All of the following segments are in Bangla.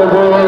দেবো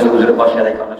হুজুরের পাশে রেখে